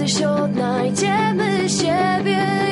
kiedyś odnajdziemy siebie